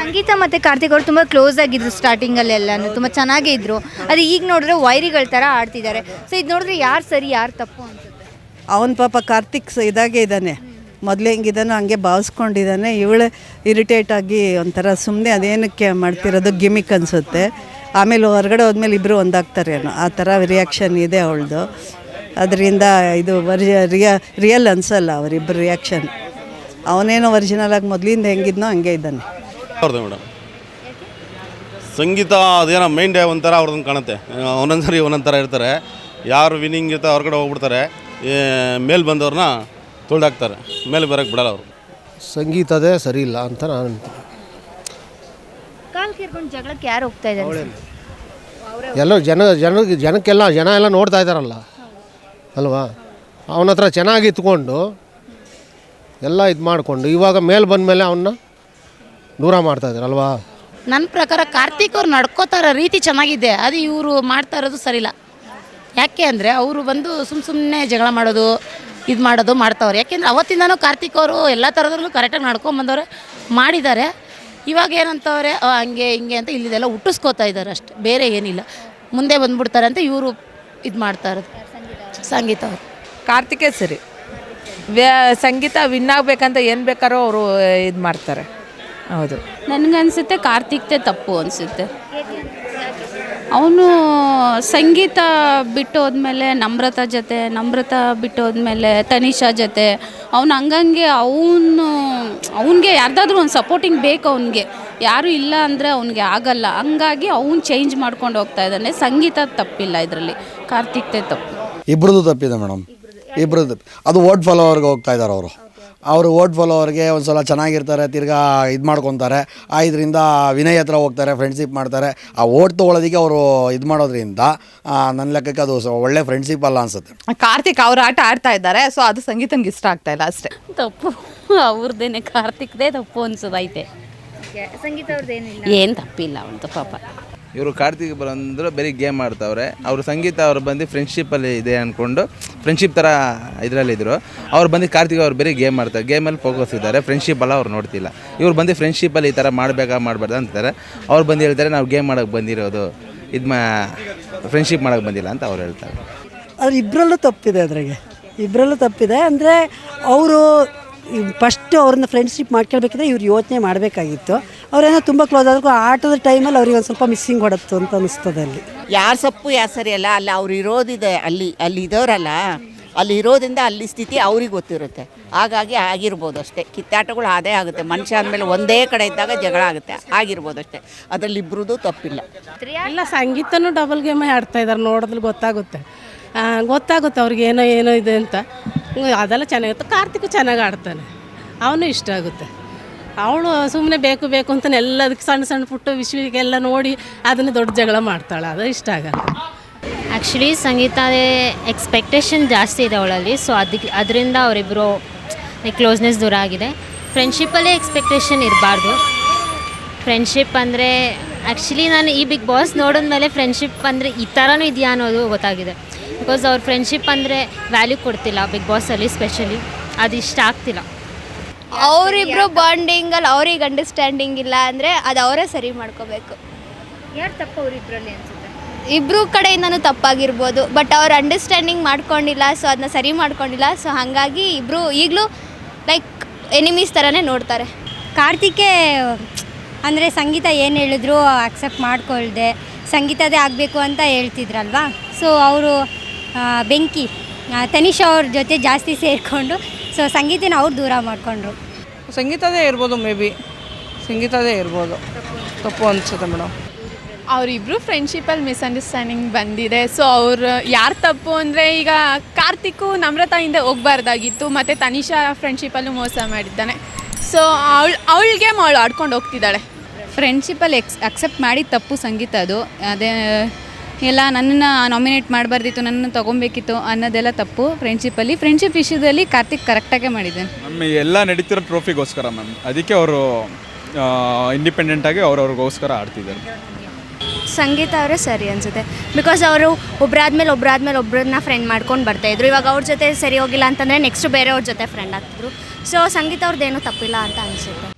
ಸಂಗೀತ ಮತ್ತು ಕಾರ್ತಿಕ್ ಅವರು ತುಂಬ ಕ್ಲೋಸ್ ಆಗಿದ್ರು ಸ್ಟಾರ್ಟಿಂಗಲ್ಲೆಲ್ಲನೂ ತುಂಬ ಚೆನ್ನಾಗೇ ಇದ್ರು. ಅದು ಈಗ ನೋಡಿದ್ರೆ ವೈರಿಗಳ ಥರ ಆಡ್ತಿದ್ದಾರೆ. ಸೊ ಇದು ನೋಡಿದ್ರೆ ಯಾರು ಸರಿ, ಯಾರು ತಪ್ಪು ಅನ್ಸುತ್ತೆ? ಅವನ ಪಾಪ ಕಾರ್ತಿಕ್ ಸ- ಇದಾಗೆ ಇದ್ದಾನೆ ಮೊದಲೇ ಹೆಂಗಿದಾನೋ ಹಂಗೆ ಭಾವಿಸ್ಕೊಂಡಿದ್ದಾನೆ ಇವಳು ಇರಿಟೇಟ್ ಆಗಿ ಒಂಥರ ಸುಮ್ಮನೆ ಅದೇನಕ್ಕೆ ಮಾಡ್ತಿರೋದು ಗಿಮಿಕ್ ಅನಿಸುತ್ತೆ. ಆಮೇಲೆ ಹೊರಗಡೆ ಹೋದ್ಮೇಲೆ ಇಬ್ಬರು ಒಂದಾಗ್ತಾರೆ ಏನೋ. ಆ ಥರ ರಿಯಾಕ್ಷನ್ ಇದೆ ಅವಳದು. ಅದರಿಂದ ಇದು ವರ್ಜ ರಿಯ ರಿಯಲ್ ಅನ್ಸಲ್ಲ ಅವರಿಬ್ಬರು ರಿಯಾಕ್ಷನ್ ಅವನೇನೋ ಒರಿಜಿನಲ್ ಆಗಿ ಮೊದಲಿಂದ ಹೆಂಗಿದ್ನೋ ಹಂಗೆ ಇದ್ದಾನೆ. ಅವ್ರದ್ದು ಮೇಡಮ್. ಸಂಗೀತ ಅದೇನೋ ಮೈಂಡ್ ಒಂಥರ ಅವ್ರದ್ದು ಕಾಣುತ್ತೆ. ಒಂದೊಂದು ಸರಿ ಒಂದೊಂದು ಥರ ಇರ್ತಾರೆ. ಯಾರು ವಿನ್ನಿಂಗ್ ಇರ್ತಾರೆ ಹೊರಗಡೆ ಹೋಗ್ಬಿಡ್ತಾರೆ. ಮೇಲೆ ಬಂದವ್ರನ್ನ ತುಳ್ದಾಕ್ತಾರೆ. ಮೇಲೆ ಬರೋಕ್ಕೆ ಬಿಡಲ್ಲ ಅವರು. ಸಂಗೀತದೇ ಸರಿ ಇಲ್ಲ ಅಂತ ನಾನು ಅಂತೀನಿ. ಕಾಲ್ ಕೇರ್ಕೊಂಡು ಜಗಳಕ್ಕೆ ಯಾರು ಹೋಗ್ತಾ ಇದ್ದಾರೆ? ಎಲ್ಲೋ ಜನ ಜನ ಜನಕ್ಕೆಲ್ಲ ಜನ ಎಲ್ಲ ನೋಡ್ತಾ ಇದ್ದಾರಲ್ಲ. ಅಲ್ವಾ? ಅವನ ಹತ್ರ ಚೆನ್ನಾಗಿ ಇತ್ಕೊಂಡು ಎಲ್ಲ ಇದು ಮಾಡಿಕೊಂಡು ಇವಾಗ ಮೇಲೆ ಬಂದಮೇಲೆ ಅವನ್ನ ದೂರ ಮಾಡ್ತಾ ಇದ್ದಾರಲ್ವಾ ನನ್ನ ಪ್ರಕಾರ ಕಾರ್ತಿಕ್ ಅವ್ರು ನಡ್ಕೋತಾರ ರೀತಿ ಚೆನ್ನಾಗಿದೆ. ಅದು ಇವರು ಮಾಡ್ತಾ ಇರೋದು ಸರಿಲ್ಲ. ಯಾಕೆ ಅಂದರೆ ಅವರು ಬಂದು ಸುಮ್ಮ ಸುಮ್ಮನೆ ಜಗಳ ಮಾಡೋದು ಇದು ಮಾಡೋದು ಮಾಡ್ತಾವ್ರೆ. ಯಾಕೆಂದ್ರೆ ಅವತ್ತಿಂದನೂ ಕಾರ್ತಿಕ್ ಅವರು ಎಲ್ಲ ಥರದ್ರಲ್ಲೂ ಕರೆಕ್ಟಾಗಿ ನಡ್ಕೊಂಬಂದವ್ರೆ ಮಾಡಿದ್ದಾರೆ. ಇವಾಗ ಏನಂತವ್ರೆ "ಆ, ಹಂಗೆ ಹಿಂಗೆ ಅಂತ ಇಲ್ಲಿದೆಲ್ಲ ಹುಟ್ಟಿಸ್ಕೋತಾ ಇದ್ದಾರೆ ಅಷ್ಟೆ. ಬೇರೆ ಏನಿಲ್ಲ. ಮುಂದೆ ಬಂದ್ಬಿಡ್ತಾರೆ ಅಂತ ಇವರು ಇದು ಮಾಡ್ತಾ ಇರೋದು. ಸಂಗೀತ ಅವರು. ಕಾರ್ತಿಕೇ ಸರಿ. ವ್ಯ ಸಂಗೀತ ವಿನ್ ಆಗಬೇಕಂತ ಏನು ಬೇಕಾರೋ ಅವರು ಇದು ಮಾಡ್ತಾರೆ. ಹೌದು. ನನಗನ್ಸುತ್ತೆ ಕಾರ್ತಿಕ್ತೆ ತಪ್ಪು ಅನಿಸುತ್ತೆ. ಅವನು ಸಂಗೀತ ಬಿಟ್ಟು ಹೋದ್ಮೇಲೆ ನಮ್ರತಾ ಜೊತೆ ನಮ್ರತಾ ಬಿಟ್ಟು ಹೋದ್ಮೇಲೆ ತನಿಷಾ ಜೊತೆ ಅವ್ನು ಹಂಗಂಗೆ ಅವನು ಅವನಿಗೆ ಯಾರ್ದಾದ್ರೂ ಒಂದು ಸಪೋರ್ಟಿಂಗ್ ಬೇಕು ಅವನಿಗೆ. ಯಾರೂ ಇಲ್ಲ ಅಂದರೆ ಅವನಿಗೆ ಆಗಲ್ಲ. ಹಂಗಾಗಿ ಅವನು ಚೇಂಜ್ ಮಾಡ್ಕೊಂಡು ಹೋಗ್ತಾ ಇದ್ದಾನೆ. ಸಂಗೀತ ತಪ್ಪಿಲ್ಲ ಇದರಲ್ಲಿ. ಕಾರ್ತಿಕ್ತೆ ತಪ್ಪು. ಇಬ್ರದ್ದು ತಪ್ಪಿದೆ ಮೇಡಮ್ ಇಬ್ರದ್ದು ತಪ್ಪು. ಅದು ಓಟ್ ಫಾಲೋವರ್ಗೆ ಹೋಗ್ತಾ ಇದ್ದಾರೆ ಅವರು. ಅವರು ಓಟ್ ಫಾಲೋವರ್ಗೆ ಒಂದು ಸಲ ಚೆನ್ನಾಗಿರ್ತಾರೆ ತಿರ್ಗಾ ಇದು ಮಾಡ್ಕೊತಾರೆ. ಆ ಇದರಿಂದ ವಿನಯ್ ಹತ್ರ ಹೋಗ್ತಾರೆ ಫ್ರೆಂಡ್ಶಿಪ್ ಮಾಡ್ತಾರೆ. ಆ ಓಟ್ ತೊಗೊಳೋದಕ್ಕೆ ಅವರು ಇದು ಮಾಡೋದ್ರಿಂದ ನನ್ನ ಲೆಕ್ಕಕ್ಕೆ ಅದು ಸ- ಒಳ್ಳೆ ಫ್ರೆಂಡ್ಶಿಪ್ ಅಲ್ಲ ಅನ್ಸುತ್ತೆ. ಕಾರ್ತಿಕ್ ಅವ್ರ ಆಟ ಆಡ್ತಾ ಇದ್ದಾರೆ ಸೊ ಅದು ಸಂಗೀತಂಗೆ ಇಷ್ಟ ಆಗ್ತಾ ಇಲ್ಲ ಅಷ್ಟೇ. ತಪ್ಪು. ಅವ್ರದ್ದೇನೆ ಕಾರ್ತಿಕ್ದೇ ತಪ್ಪು ಅನ್ಸೋದೈತೆ. ಸಂಗೀತ ಅವ್ರದ್ದು ಏನಿಲ್ಲ ಏನು ತಪ್ಪಿಲ್ಲ ಅವನದು ಪಾಪ. ಇವರು ಕಾರ್ತಿಕ್ ಬಂದರು ಬರೀ ಗೇಮ್ ಆಡ್ತಾವ್ರೆ. ಅವರು ಸಂಗೀತ ಅವ್ರು ಬಂದು ಫ್ರೆಂಡ್ಶಿಪ್ಪಲ್ಲಿ ಇದೆ ಅಂದ್ಕೊಂಡು ಫ್ರೆಂಡ್ಶಿಪ್ ಥರ ಇದರಲ್ಲಿದ್ದರು ಅವ್ರು ಬಂದು ಕಾರ್ತಿಕ್ ಅವ್ರು ಬರೀ ಗೇಮ್ ಆಡ್ತಾರೆ. ಗೇಮಲ್ಲಿ ಫೋಕಸ್ ಇದ್ದಾರೆ. ಫ್ರೆಂಡ್ಶಿಪ್ ಎಲ್ಲ ಅವ್ರು ನೋಡ್ತಿಲ್ಲ. ಇವ್ರು ಬಂದು ಫ್ರೆಂಡ್ಶಿಪ್ಪಲ್ಲಿ ಈ ಥರ ಮಾಡಬೇಕಾ ಮಾಡಬಾರ್ದು ಅಂತಾರೆ. ಅವ್ರು ಬಂದು ಹೇಳ್ತಾರೆ, ನಾವು ಗೇಮ್ ಮಾಡೋಕ್ಕೆ ಬಂದಿರೋದು. ಇದು ಮಾ ಫ್ರೆಂಡ್ಶಿಪ್ ಮಾಡೋಕ್ಕೆ ಬಂದಿಲ್ಲ ಅಂತ ಅವ್ರು ಹೇಳ್ತಾರೆ. ಅವ್ರು ಇಬ್ಬರಲ್ಲೂ ತಪ್ಪಿದೆ ಅದ್ರಾಗೆ. ಇಬ್ಬರಲ್ಲೂ ತಪ್ಪಿದೆ. ಅಂದರೆ ಅವರು ಫಸ್ಟ್ ಅವ್ರನ್ನ ಫ್ರೆಂಡ್ಶಿಪ್ ಮಾಡ್ಕೊಳ್ಬೇಕಿದ್ರೆ ಇವ್ರು ಯೋಚನೆ ಮಾಡಬೇಕಾಗಿತ್ತು. ಅವರೇನೋ ತುಂಬ ಕ್ಲೋಸ್ ಆದರೂ ಆಟದ ಟೈಮಲ್ಲಿ ಅವ್ರಿಗೆ ಒಂದು ಸ್ವಲ್ಪ ಮಿಸ್ಸಿಂಗ್ ಹೊಡತ್ತು ಅಂತ ಅನಿಸ್ತದೆ ಅಲ್ಲಿ. ಯಾರ ಸಪ್ಪು ಯಾರು ಸರಿ ಅಲ್ಲ ಅಲ್ಲಿ ಅವ್ರು ಇರೋದಿದೆ ಅಲ್ಲಿ ಅಲ್ಲಿ ಇದ್ದವರಲ್ಲ ಅಲ್ಲಿ ಇರೋದ್ರಿಂದ ಅಲ್ಲಿ ಸ್ಥಿತಿ ಅವ್ರಿಗೆ ಗೊತ್ತಿರುತ್ತೆ. ಹಾಗಾಗಿ ಆಗಿರ್ಬೋದು ಅಷ್ಟೇ. ಕಿತ್ತಾಟಗಳು ಅದೇ ಆಗುತ್ತೆ. ಮನುಷ್ಯ ಅಂದಮೇಲೆ ಒಂದೇ ಕಡೆ ಇದ್ದಾಗ ಜಗಳ ಆಗುತ್ತೆ. ಆಗಿರ್ಬೋದು ಅಷ್ಟೇ. ಅದರಲ್ಲಿ ಇಬ್ಬರದು ತಪ್ಪಿಲ್ಲ. ಇಲ್ಲ ಸಂಗೀತನೂ ಡಬಲ್ ಗೇಮೇ ಆಡ್ತಾ ಇದ್ದಾರೆ ನೋಡಿದ್ರೆ ಗೊತ್ತಾಗುತ್ತೆ. ಗೊತ್ತಾಗುತ್ತೆ ಅವ್ರಿಗೆ ಏನೋ ಏನೋ ಇದೆ ಅಂತ. ಅದೆಲ್ಲ ಚೆನ್ನಾಗಿತ್ತು ಕಾರ್ತಿಕ್ ಚೆನ್ನಾಗಿ ಆಡ್ತಾನೆ. ಅವನು ಇಷ್ಟ ಆಗುತ್ತೆ. ಅವಳು ಸುಮ್ಮನೆ ಬೇಕು ಬೇಕು ಅಂತ ಎಲ್ಲದಕ್ಕೆ ಸಣ್ಣ ಸಣ್ಣ ಪುಟ್ಟ ವಿಷಯಕ್ಕೆಲ್ಲ ನೋಡಿ ಅದನ್ನು ದೊಡ್ಡ ಜಗಳ ಮಾಡ್ತಾಳೆ. ಅದು ಇಷ್ಟ ಆಗಲ್ಲ. ಆ್ಯಕ್ಚುಲಿ ಸಂಗೀತ ಎಕ್ಸ್ಪೆಕ್ಟೇಷನ್ ಜಾಸ್ತಿ ಇದೆ ಅವಳಲ್ಲಿ. ಸೊ ಅದಕ್ಕೆ ಅದರಿಂದ ಅವರಿಬ್ಬರು ಕ್ಲೋಸ್ನೆಸ್ ದೂರ ಆಗಿದೆ. ಫ್ರೆಂಡ್ಶಿಪ್ಪಲ್ಲೇ ಎಕ್ಸ್ಪೆಕ್ಟೇಷನ್ ಇರಬಾರ್ದು. ಫ್ರೆಂಡ್ಶಿಪ್ ಅಂದರೆ ಆ್ಯಕ್ಚುಲಿ ನಾನು ಈ ಬಿಗ್ ಬಾಸ್ ನೋಡಿದ್ಮೇಲೆ ಫ್ರೆಂಡ್ಶಿಪ್ ಅಂದರೆ ಈ ಥರನೂ ಇದೆಯಾ ಅನ್ನೋದು ಗೊತ್ತಾಗಿದೆ. ಬಿಕಾಸ್ ಅವ್ರ ಫ್ರೆಂಡ್ಶಿಪ್ ಅಂದರೆ ವ್ಯಾಲ್ಯೂ ಕೊಡ್ತಿಲ್ಲ ಬಿಗ್ ಬಾಸಲ್ಲಿ ಸ್ಪೆಷಲಿ ಅದು ಇಷ್ಟ ಆಗ್ತಿಲ್ಲ. ಅವರಿಬ್ರು ಬಾಂಡಿಂಗಲ್ಲಿ ಅವ್ರಿಗೆ ಅಂಡರ್ಸ್ಟ್ಯಾಂಡಿಂಗ್ ಇಲ್ಲ ಅಂದರೆ ಅದು ಅವರೇ ಸರಿ ಮಾಡ್ಕೋಬೇಕು. ಯಾರು ತಪ್ಪು ಅವರಿಬ್ಬರಲ್ಲಿ ಅನ್ಸುತ್ತೆ? ಇಬ್ಬರು ಕಡೆಯಿಂದನೂ ತಪ್ಪಾಗಿರ್ಬೋದು. ಬಟ್ ಅವ್ರು ಅಂಡರ್ಸ್ಟ್ಯಾಂಡಿಂಗ್ ಮಾಡ್ಕೊಂಡಿಲ್ಲ ಸೊ ಅದನ್ನ ಸರಿ ಮಾಡ್ಕೊಂಡಿಲ್ಲ ಸೊ ಹಾಗಾಗಿ ಇಬ್ಬರು ಈಗಲೂ ಲೈಕ್ ಎನಿಮೀಸ್ ಥರನೇ ನೋಡ್ತಾರೆ. ಕಾರ್ತಿಕೆ ಅಂದರೆ ಸಂಗೀತ ಏನು ಹೇಳಿದ್ರು ಅಕ್ಸೆಪ್ಟ್ ಮಾಡ್ಕೊಳ್ದೆ ಸಂಗೀತದೇ ಆಗಬೇಕು ಅಂತ ಹೇಳ್ತಿದ್ರಲ್ವಾ? ಸೊ ಅವರು ಬೆಂಕಿ ತನಿಷ್ ಅವ್ರ ಜೊತೆ ಜಾಸ್ತಿ ಸೇರಿಕೊಂಡು ಸೊ ಸಂಗೀತನ ಅವ್ರು ದೂರ ಮಾಡಿಕೊಂಡ್ರು. ಸಂಗೀತದೇ ಇರ್ಬೋದು ಮೇ ಬಿ. ಸಂಗೀತದೇ ಇರ್ಬೋದು. ತಪ್ಪು ಅನಿಸುತ್ತೆ ಮೇಡಮ್. ಅವರಿಬ್ಬರು ಫ್ರೆಂಡ್ಶಿಪ್ಪಲ್ಲಿ ಮಿಸ್ಅಂಡರ್ಸ್ಟ್ಯಾಂಡಿಂಗ್ ಬಂದಿದೆ. ಸೊ ಅವ್ರು ಯಾರು ತಪ್ಪು ಅಂದರೆ ಈಗ ಕಾರ್ತಿಕ್ಕು ನಮ್ರತಾಯಿಂದ ಹೋಗ್ಬಾರ್ದಾಗಿತ್ತು ಮತ್ತು ತನಿಷಾ ಫ್ರೆಂಡ್ಶಿಪ್ಪಲ್ಲೂ ಮೋಸ ಮಾಡಿದ್ದಾನೆ. ಸೊ ಅವಳು ಅವಳಿಗೆ ಅವಳು ಆಡ್ಕೊಂಡು ಹೋಗ್ತಿದ್ದಾಳೆ. ಫ್ರೆಂಡ್ಶಿಪ್ಪಲ್ಲಿ ಎಕ್ಸ್ ಅಕ್ಸೆಪ್ಟ್ ಮಾಡಿ ತಪ್ಪು ಸಂಗೀತ ಅದು. ಅದೇ ಎಲ್ಲ ನನ್ನನ್ನು ನಾಮಿನೇಟ್ ಮಾಡಬಾರ್ದಿತ್ತು ನನ್ನನ್ನು ತೊಗೊಬೇಕಿತ್ತು ಅನ್ನೋದೆಲ್ಲ ತಪ್ಪು. ಫ್ರೆಂಡ್ಶಿಪ್ಪಲ್ಲಿ ಫ್ರೆಂಡ್ಶಿಪ್ ವಿಷಯದಲ್ಲಿ ಕಾರ್ತಿಕ್ ಕರೆಕ್ಟಾಗೇ ಮಾಡಿದೆ ಮ್ಯಾಮ್ ಎಲ್ಲ ನಡೀತಿರೋ ಟ್ರೋಫಿಗೋಸ್ಕರ ಮ್ಯಾಮ್ ಅದಕ್ಕೆ ಅವರು ಇಂಡಿಪೆಂಡೆಂಟಾಗಿ ಅವ್ರವ್ರಿಗೋಸ್ಕರ ಆಡ್ತಿದ್ದಾರೆ. ಸಂಗೀತ ಅವರೇ ಸರಿ ಅನಿಸುತ್ತೆ. ಬಿಕಾಸ್ ಅವರು ಒಬ್ಬರಾದ್ಮೇಲೆ ಒಬ್ಬರಾದ್ಮೇಲೆ ಒಬ್ಬರನ್ನ ಫ್ರೆಂಡ್ ಮಾಡ್ಕೊಂಡು ಬರ್ತಾಯಿದ್ರು ಇವಾಗ ಅವ್ರ ಜೊತೆ ಸರಿ ಹೋಗಿಲ್ಲ ಅಂತಂದರೆ ನೆಕ್ಸ್ಟ್ ಬೇರೆಯವ್ರ ಜೊತೆ ಫ್ರೆಂಡ್ ಆಗ್ತಿದ್ರು. ಸೊ ಸಂಗೀತ ಅವ್ರದ್ದೇನೂ ತಪ್ಪಿಲ್ಲ ಅಂತ ಅನಿಸುತ್ತೆ.